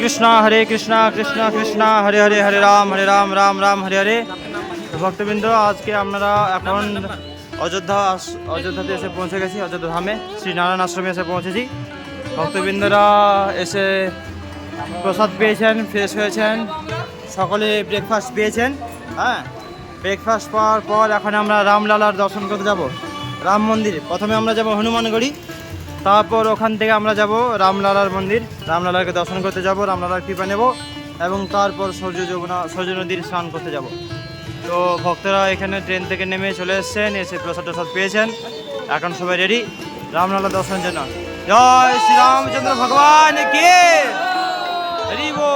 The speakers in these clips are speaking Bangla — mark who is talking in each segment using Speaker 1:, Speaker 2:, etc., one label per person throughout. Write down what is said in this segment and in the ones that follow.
Speaker 1: কৃষ্ণ হরে কৃষ্ণ কৃষ্ণ কৃষ্ণ হরে হরে হরে রাম হরে রাম রাম রাম হরে হরে
Speaker 2: ভক্তবৃন্দ আজকে আমরা এখন অযোধ্যা অযোধ্যাতে এসে পৌঁছে গেছি অযোধ্যা ধামে শ্রীনারায়ণ আশ্রমে এসে পৌঁছেছি ভক্তবৃন্দরা এসে প্রসাদ পেয়েছেন ফ্রেশ হয়েছেন সকলে ব্রেকফাস্ট পেয়েছেন হ্যাঁ ব্রেকফাস্ট পাওয়ার পর এখন আমরা রামলালার দর্শন করতে যাব রাম মন্দিরে প্রথমে আমরা যাবো হনুমানগড়ি তারপর ওখান থেকে আমরা যাব রামলালার মন্দির রামলালাকে দর্শন করতে যাব রামলালার কৃপা নেব এবং তারপর সূর্য যমুনা সূর্য নদীর স্নান করতে যাব তো ভক্তরা এখানে ট্রেন থেকে নেমে চলে এসছেন এসে প্রসাদ টসাদ পেয়েছেন এখন সবাই রেডি রামলালা দর্শন জন্য জয় শ্রীরামচন্দ্র ভগবান কে রিবো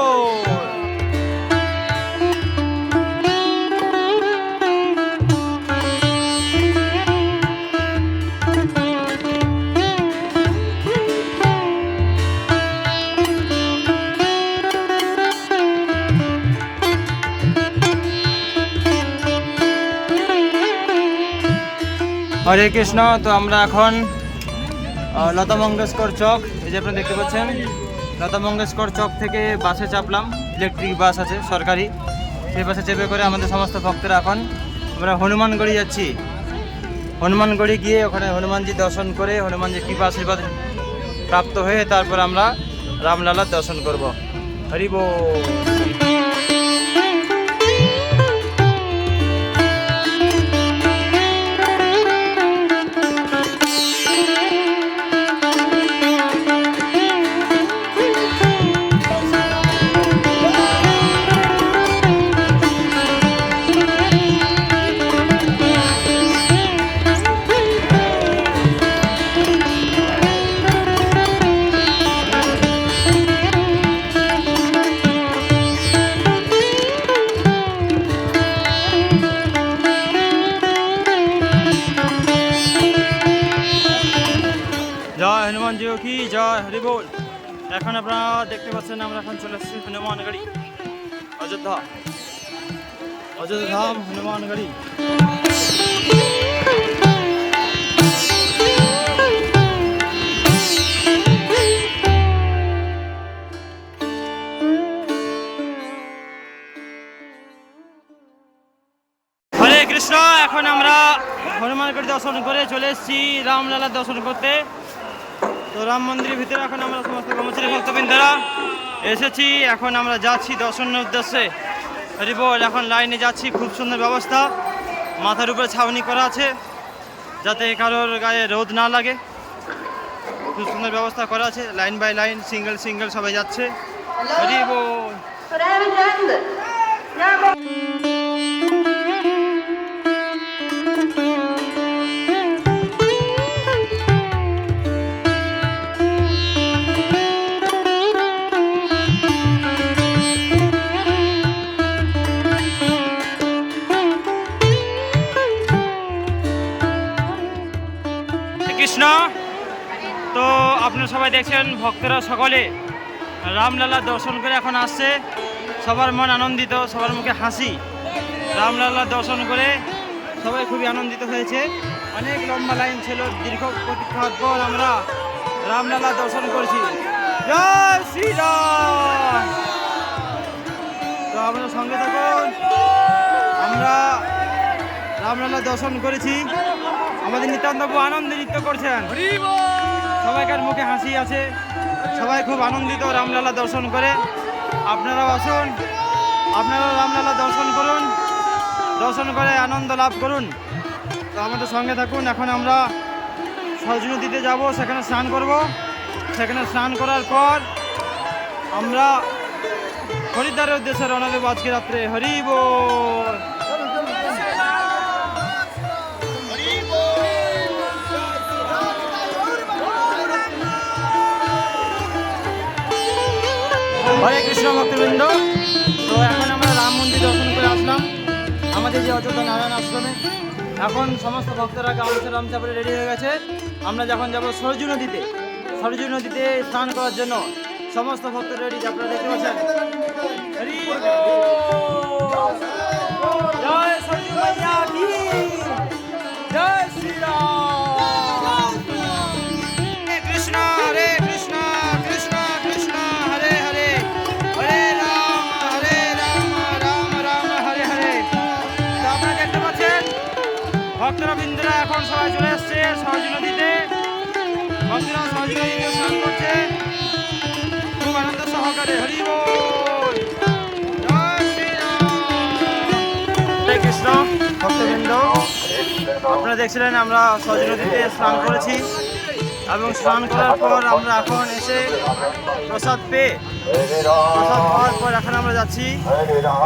Speaker 2: হরে কৃষ্ণ তো আমরা এখন লতা মঙ্গেশকর চক এই যে আপনারা দেখতে পাচ্ছেন লতা মঙ্গেশকর চক থেকে বাসে চাপলাম ইলেকট্রিক বাস আছে সরকারি সেই বাসে চেপে করে আমাদের সমস্ত ভক্তরা এখন আমরা হনুমানগড়ি যাচ্ছি হনুমানগড়ি গিয়ে ওখানে হনুমানজি দর্শন করে হনুমানজি কৃপা আশীর্বাদ প্রাপ্ত হয়ে তারপর আমরা রামলালার দর্শন করব হরিব এখন আপনারা দেখতে পাচ্ছেন আমরা এখন চলে এসেছি হনুমান গাড়ি অযোধ্যা অযোধ্যা হনুমান গাড়ি কৃষ্ণ এখন আমরা হনুমানগড়ি দর্শন করে চলে এসেছি রামলালা দর্শন করতে তো রাম মন্দিরের ভিতরে এখন আমরা সমস্ত কর্মচারী ভক্তবৃন্দরা এসেছি এখন আমরা যাচ্ছি দর্শনের উদ্দেশ্যে রিপোর্ট এখন লাইনে যাচ্ছি খুব সুন্দর ব্যবস্থা মাথার উপরে ছাউনি করা আছে যাতে কারোর গায়ে রোদ না লাগে খুব সুন্দর ব্যবস্থা করা আছে line by line single single সবাই যাচ্ছে রিবল সবাই দেখছেন ভক্তরা সকলে রামলালা দর্শন করে এখন আসছে সবার মন আনন্দিত সবার মুখে হাসি রামলালা দর্শন করে সবাই খুবই আনন্দিত হয়েছে অনেক লম্বা লাইন ছিল দীর্ঘ প্রতীক্ষার পর আমরা রামলালা দর্শন করছি জয় শ্রীরাম তো আপনার সঙ্গে থাকুন আমরা রামলালা দর্শন করেছি আমাদের নিতান্ত আনন্দে নৃত্য করছেন সবাইকার মুখে হাসি আছে সবাই খুব আনন্দিত রামলালা দর্শন করে আপনারাও আসুন আপনারাও রামলালা দর্শন করুন দর্শন করে আনন্দ লাভ করুন তো আমাদের সঙ্গে থাকুন এখন আমরা সজ নদীতে যাব সেখানে স্নান করব সেখানে স্নান করার পর আমরা হরিদ্বারের উদ্দেশ্যে রওনা দেবো আজকে রাত্রে হরিব হরে কৃষ্ণ ভক্তবৃন্দ তো এখন আমরা রাম মন্দির দর্শন করে আসলাম আমাদের যে অযোধ্যা নারায়ণ আশ্রমে এখন সমস্ত ভক্তরা গামছা রামচা পরে রেডি হয়ে গেছে আমরা যখন যাব সরজু নদীতে সরজু নদীতে স্নান করার জন্য সমস্ত ভক্ত রেডি আপনারা দেখতে পাচ্ছেন জয় সরজু জয় শ্রীরাম আপনারা দেখছিলেন আমরা সজ নদীতে স্নান করেছি এবং স্নান করার পর আমরা এখন এসে প্রসাদ পেয়ে প্রসাদ পাওয়ার পর এখন আমরা যাচ্ছি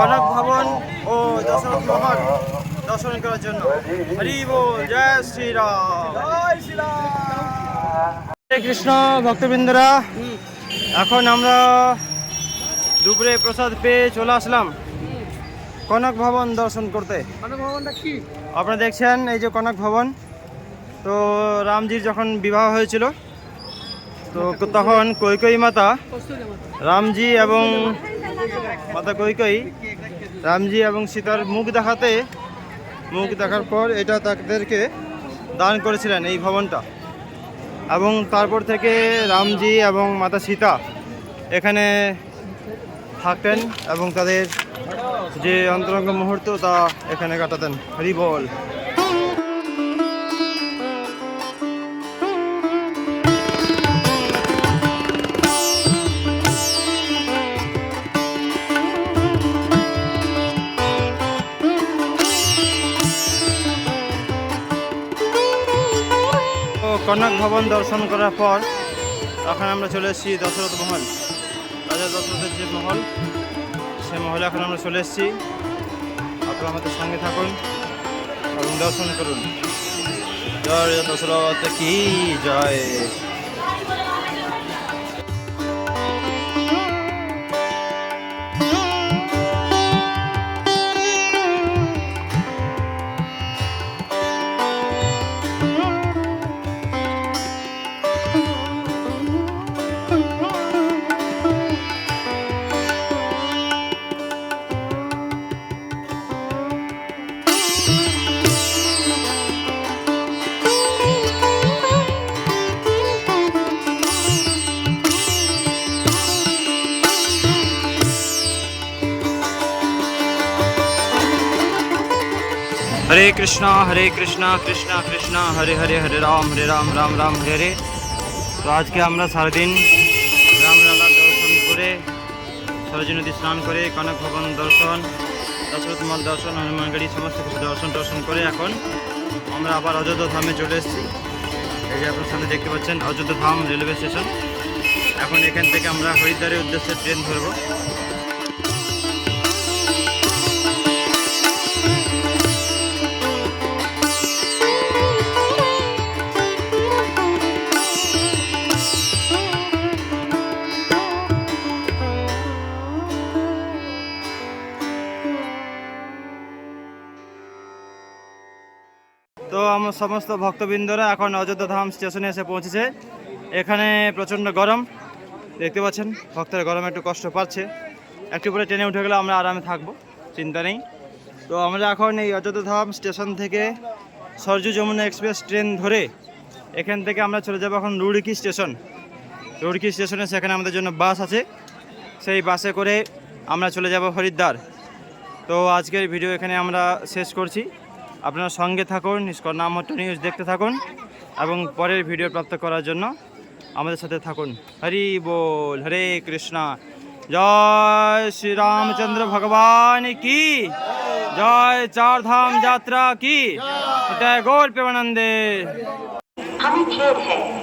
Speaker 2: অনেক ভবন ও দশরথ মহল দর্শন করার জন্য হরিব জয় শ্রীরাম কৃষ্ণ ভক্তবৃন্দরা এখন আমরা দুপুরে প্রসাদ পেয়ে চলে আসলাম কনক ভবন দর্শন করতে আপনারা দেখছেন এই যে কনক ভবন তো রামজির যখন বিবাহ হয়েছিল তো তখন কৈকই মাতা রামজি এবং মাতা কৈকই রামজি এবং সীতার মুখ দেখাতে মুখ দেখার পর এটা তাদেরকে দান করেছিলেন এই ভবনটা এবং তারপর থেকে রামজি এবং মাতা সীতা এখানে থাকতেন এবং তাদের যে অন্তরঙ্গ মুহূর্ত তা এখানে কাটাতেন বল কনক ভবন দর্শন করার পর এখন আমরা চলে এসেছি দশরথ মহল রাজা দশরথের যে মহল সে মহলে এখন আমরা চলে এসেছি আপনারা আমাদের সঙ্গে থাকুন এবং দর্শন করুন জয় দশরথ কি জয় হরে কৃষ্ণ হরে কৃষ্ণ কৃষ্ণ কৃষ্ণ হরে হরে হরে রাম হরে রাম রাম রাম হরে হরে তো আজকে আমরা সারাদিন রামলালার দর্শন করে সরজী নদী স্নান করে কনক ভবন দর্শন দশরথমল দর্শন হনুমানগাড়ি সমস্ত কিছু দর্শন দর্শন করে এখন আমরা আবার অযোধ্যা ধামে চলে এসেছি এই যে আপনার সামনে দেখতে পাচ্ছেন অযোধ্যা ধাম রেলওয়ে স্টেশন এখন এখান থেকে আমরা হরিদ্বারের উদ্দেশ্যে ট্রেন ধরবো তো আমার সমস্ত ভক্তবৃন্দরা এখন অযোধ্যা ধাম স্টেশনে এসে পৌঁছেছে এখানে প্রচণ্ড গরম দেখতে পাচ্ছেন ভক্তরা গরমে একটু কষ্ট পাচ্ছে একটু পরে ট্রেনে উঠে গেলে আমরা আরামে থাকবো চিন্তা নেই তো আমরা এখন এই অযোধ্যা ধাম স্টেশন থেকে সরজু যমুনা এক্সপ্রেস ট্রেন ধরে এখান থেকে আমরা চলে যাবো এখন রুড়কি স্টেশন রুড়কি স্টেশনে সেখানে আমাদের জন্য বাস আছে সেই বাসে করে আমরা চলে যাব হরিদ্বার তো আজকের ভিডিও এখানে আমরা শেষ করছি আপনারা সঙ্গে থাকুন নাম হতো নিউজ দেখতে থাকুন এবং পরের ভিডিও প্রাপ্ত করার জন্য আমাদের সাথে থাকুন হরি বোল হরে কৃষ্ণা জয় শ্রীরামচন্দ্র ভগবান কি জয় চারধাম যাত্রা কি জয় গৌর প্রেমানন্দে